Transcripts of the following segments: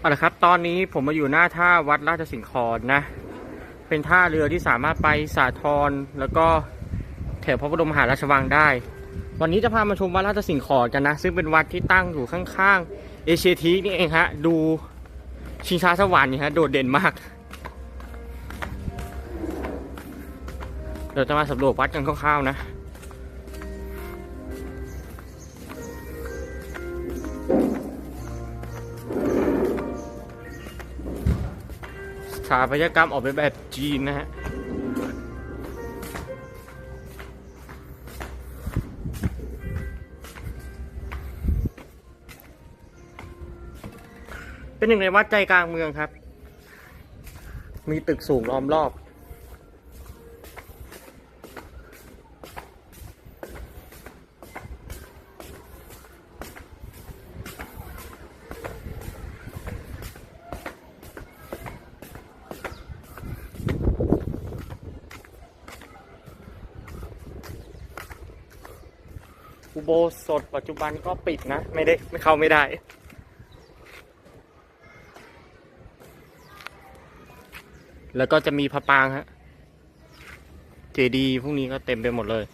เอาละครับ ตอนนี้ผมมาอยู่หน้าท่าวัดราชสิงห์คอนนะ เป็นท่าเรือที่สามารถไปสาทรแล้วก็แถวพระบรมมหาราชวังได้ วันนี้จะพามาชมวัดราชสิงห์คอนกันนะ ซึ่งเป็นวัดที่ตั้งอยู่ข้างๆ เอเชียทีนี่เองฮะ ดูชิงช้าสวรรค์นี่ฮะ โดดเด่นมาก เดี๋ยวจะมาสำรวจวัดกันคร่าวๆนะ สถาปัตยกรรมออกเป็นแบบจีนนะฮะเป็นหนึ่งในวัดใจกลางเมืองครับ มีตึกสูงล้อมรอบ อุโบสถปัจจุบันก็ปิดนะ ไม่ได้ไม่เข้าไม่ได้ แล้วก็จะมีพระปางฮะ เจดีย์พวกนี้ก็เต็มไปหมดเลย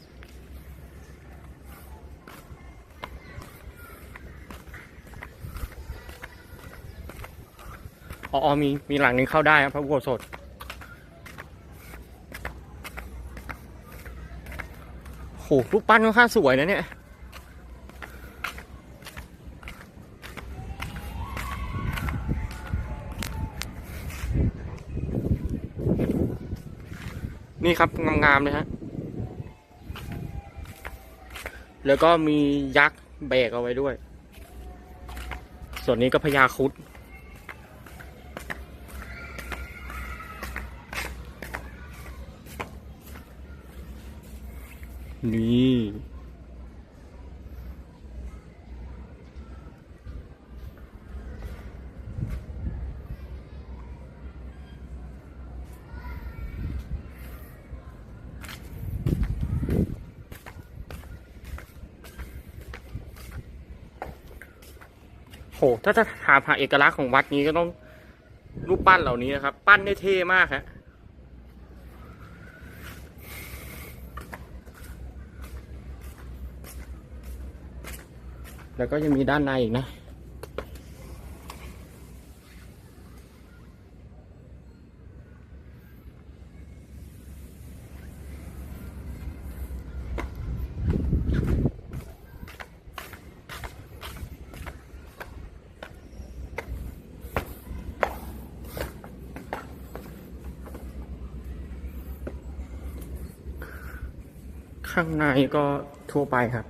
อ๋อมีมีหลังนึงเข้าได้ครับพระอุโบสถโหรูปปั้นค่อนข้างสวยนะเนี่ย นี่ครับงามๆเลยฮะ แล้วก็มียักษ์แบกเอาไว้ด้วย ส่วนนี้ก็พญาคุดนี่ โห ถ้าจะถามหาเอกลักษณ์ของวัดนี้ก็ต้องรูปปั้นเหล่านี้นะครับ ปั้นได้เท่มากฮะแล้วก็ยังมีด้านในอีกนะ ข้างในก็ทั่วไปครับ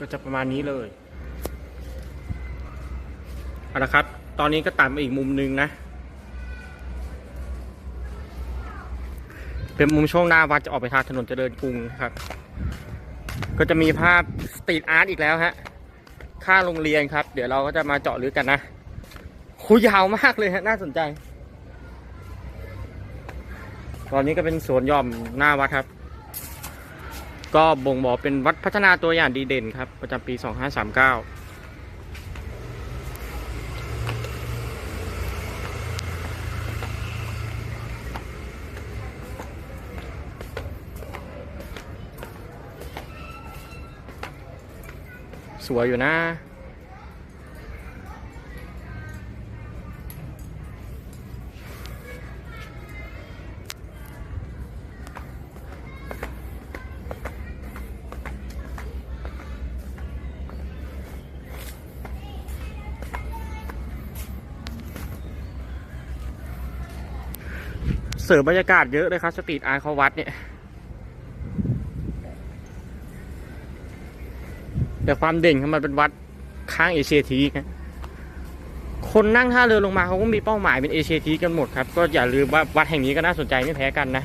ก็จะประมาณนี้เลยเอาละครับ ตอนนี้ก็ตัดมาอีกมุมหนึงนะ เป็นมุมช่วงหน้าวัดจะออกไปทางถนนเจริญกรุงนะครับ ก็จะมีภาพสตรีทอาร์ตอีกแล้วฮะค่าโรงเรียนครับ เดี๋ยวเราก็จะมาเจาะลึกกันนะคุยยาวมากเลยฮะน่าสนใจ ตอนนี้ก็เป็นสวนย่อมหน้าวัดครับ ก็บ่งบอกเป็นวัดพัฒนาตัวอย่างดีเด่นครับ ประจำปี 2539 สวยอยู่นะ เสริมบรรยากาศเยอะเลยครับ สตรีทอาร์เขาวัดเนี่ย แต่ความเด่นของมันเป็นวัดข้างเอเชียทีกนะคนนั่งท่าเรือลงมาเขาก็มีเป้าหมายเป็นเอเชียทีกันหมดครับ ก็อย่าลืมว่าวัดแห่งนี้ก็น่าสนใจไม่แพ้กันนะ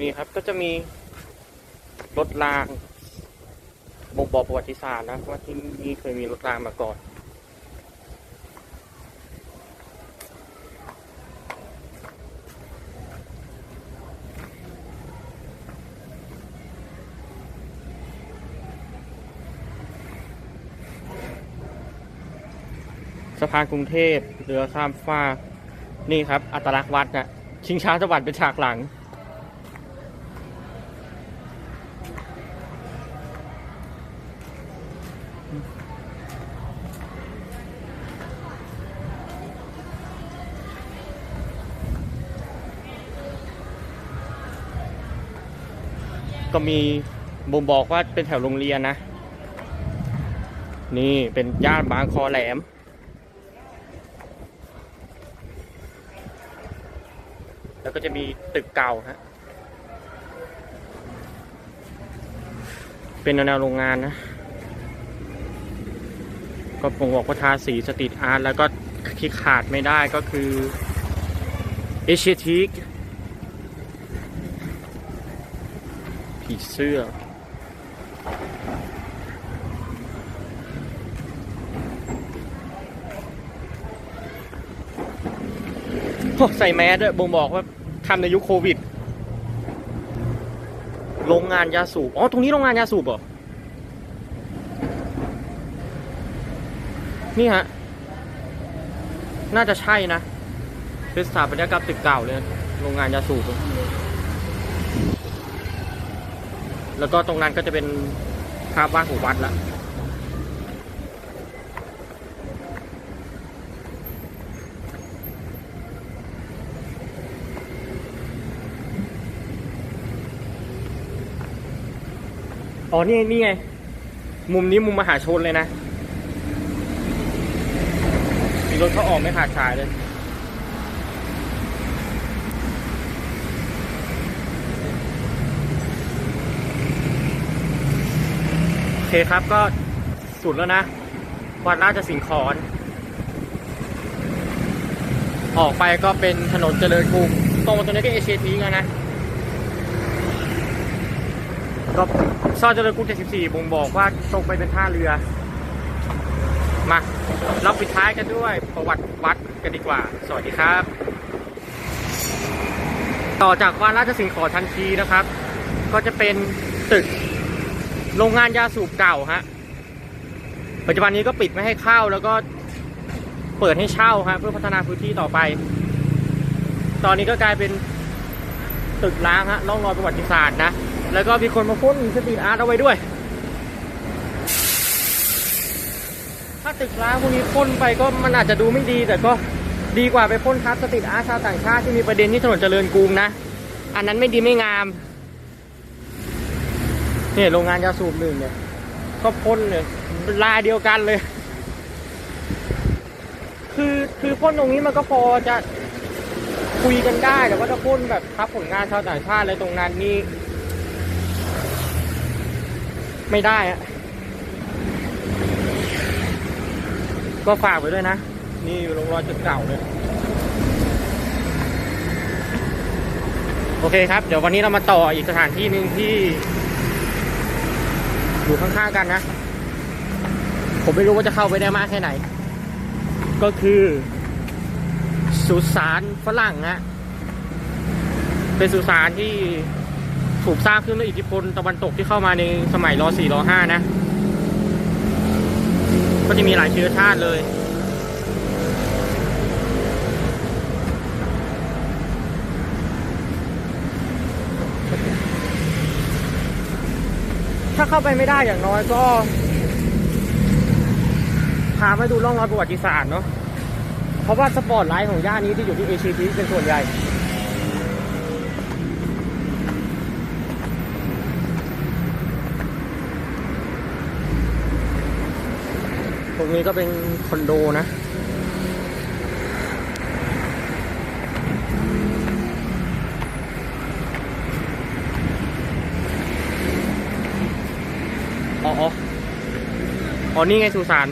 นี่ครับก็จะมีรถรางบ่งบอกประวัติศาสตร์นะว่าที่นี่เคยมีรถรางมาก่อน สะพานกรุงเทพเรือข้ามฟากนี่ครับ อัตลักษณ์วัดนะชิงช้าสวรรค์เป็นฉากหลัง ก็มีบ่งบอกว่าเป็นแถวโรงเรียนนะ นี่เป็นย่านบางคอแหลม แล้วก็จะมีตึกเก่าฮะเป็นแนวโรงงานนะ ก็ผมบอกว่าทาสีสตรีทอาร์ตแล้วก็ที่ขาดไม่ได้ก็คือเอเชียทีกผีเสื้อโอ้ใส่แมสด้วยบ่งบอกว่า ทำในยุคโควิด โรงงานยาสูบ อ๋อ ตรงนี้โรงงานยาสูบเหรอ นี่ฮะ น่าจะใช่นะ เป็นสถาปัตยกรรมตึกเก่าเลย โรงงานยาสูบ แล้วก็ตรงนั้นก็จะเป็นภาพวาดของวัดละ อ๋อ นี่นี่ไง มุมนี้มุมมหาชนเลยนะ มีรถเขาออกไม่ขาดสายเลย โอเคครับก็สุดแล้วนะ วัดราชสิงห์ขอน ออกไปก็เป็นถนนเจริญกรุงตรงมาตรงนี้ก็เอเชียทีกันนะ ก็ซอยเจริญกรุง74บ่งบอกว่าตรงไปเป็นท่าเรือ มาเราปิดท้ายกันด้วยประวัติวัดกันดีกว่า สวัสดีครับ ต่อจากวัดราชสิงห์ขอทันทีนะครับ ก็จะเป็นตึกโรงงานยาสูบเก่าฮะปัจจุบันนี้ก็ปิดไม่ให้เข้าแล้วก็เปิดให้เช่าฮะเพื่อพัฒนาพื้นที่ต่อไป ตอนนี้ก็กลายเป็นตึกล้างฮะร่องรอยประวัติศาสตร์นะ แล้วก็มีคนมาพ่นสตรีทอาร์ตเอาไว้ด้วย ถ้าตึกร้างพวกนี้พ่นไปก็มันอาจจะดูไม่ดี แต่ก็ดีกว่าไปพ่นทับสตรีทอาร์ตชาวต่างชาติที่มีประเด็นที่ถนนเจริญกรุงนะ อันนั้นไม่ดีไม่งามเนี่ยโรงงานยาสูบหนึ่งเนี่ยก็พ่นเนี่ยลายเดียวกันเลย คือคือพ่นตรงนี้มันก็พอจะคุยกันได้แต่ว่าถ้าพ่นแบบทับผลงานชาวต่างชาติอะไรตรงนั้นนี่ ไม่ได้อะก็ฝากไว้ด้วยนะ นี่โรงรอยจุดเก่าเลย โอเคครับ เดี๋ยววันนี้เรามาต่ออีกสถานที่หนึ่งที่ อยู่ข้างๆกันนะ ผมไม่รู้ว่าจะเข้าไปได้มากแค่ไหน ก็คือสุสานฝรั่งนะเป็นสุสานที่ ถูกสร้างขึ้นด้วยอิทธิพลตะวันตกที่เข้ามาในสมัยร .4 ร .5 นะ ก็จะมีหลายเชื้อชาติเลยถ้าเข้าไปไม่ได้อย่างน้อยก็ พามาดูร่องรอยประวัติศาสตร์เนาะเพราะว่าสปอร์ตไลท์ของย่านนี้ที่อยู่ที่เอเชียทีเป็นส่วนใหญ่ ตรงนี้ก็เป็นคอนโดนะ อ๋อ อ๋อ นี่ไงสุสาน